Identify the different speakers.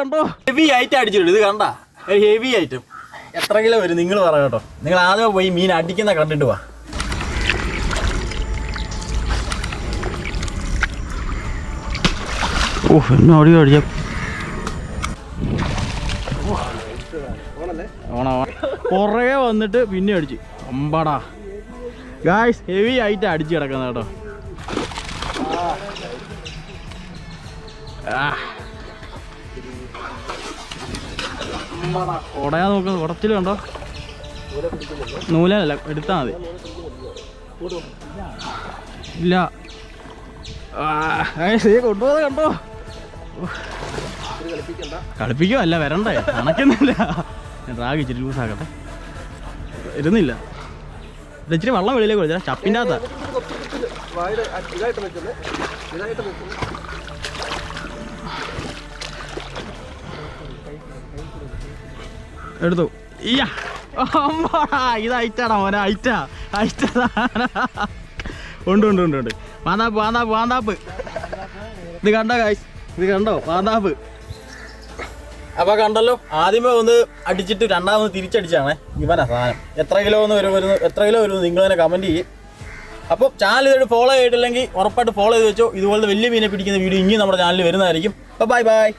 Speaker 1: കണ്ടോ?
Speaker 2: ഹെവി ആയിട്ട് അടിച്ചിട്ടുണ്ട്. ഇത് കണ്ട? ഹെവി ഐറ്റം എത്ര കിലോ വരും? നിങ്ങൾ പറ കേട്ടോ. നിങ്ങൾ ആദ്യം പോയി മീൻ അടിക്കുന്ന കണ്ടിട്ട് വാ.
Speaker 1: ഓ എന്നെ അടി അടിച്ച ഓണ? പുറകെ വന്നിട്ട് പിന്നെ അടിച്ച്. അമ്പടാ. ഗായ്സ് ഹെവി ആയിട്ട് അടിച്ച് കിടക്കുന്ന കേട്ടോ. കുടയാ നോക്കുന്നത് കുടച്ചിൽ കണ്ടോ? നൂലല്ല എടുത്താ മതി. ഇല്ല. കൊണ്ടുപോകാതെ കണ്ടോ? കളിപ്പിക്കോ അല്ല വരണ്ടേ കണക്കുന്നില്ല ഡ്രാഗ് ഇച്ചിരി ലൂസ് ആക്കട്ടെ. ഇരുന്നില്ല ഇച്ചിരി വെള്ളം വെളിയിലേക്ക് വിളിച്ചാ ചപ്പിന്റെ അകത്താ. എടുത്തു. ഇയ്യ. ഇത് ഐറ്റാടാ മോനെ ഐറ്റാ. ഐറ്റ ഉണ്ട് ഉണ്ട് ഉണ്ട് ഉണ്ട്. വാന്താപ്പ് വാന്താപ്പ് വാന്താപ്പ്. ഇത് കണ്ടോ ഗൈസ് ഇത് കണ്ടോ? വാന്താപ്പ്.
Speaker 2: അപ്പൊ കണ്ടല്ലോ ആദ്യമേ ഒന്ന് അടിച്ചിട്ട് രണ്ടാമത് തിരിച്ചടിച്ചാണേ. ഇവനാ സാധനം. എത്ര കിലോ എന്ന് വരും എത്ര കിലോ വരും നിങ്ങൾ തന്നെ കമന്റ് ചെയ്യും. അപ്പോൾ ചാനൽ ഇതൊരു ഫോളോ ചെയ്തിട്ടില്ലെങ്കിൽ ഉറപ്പായിട്ട് ഫോളോ ചെയ്ത് വെച്ചോ. ഇതുപോലത്തെ വലിയ മീനെ പിടിക്കുന്ന വീഡിയോ ഇനി നമ്മുടെ ചാനലിൽ വരുന്നതായിരിക്കും. അപ്പോൾ ബൈ ബൈ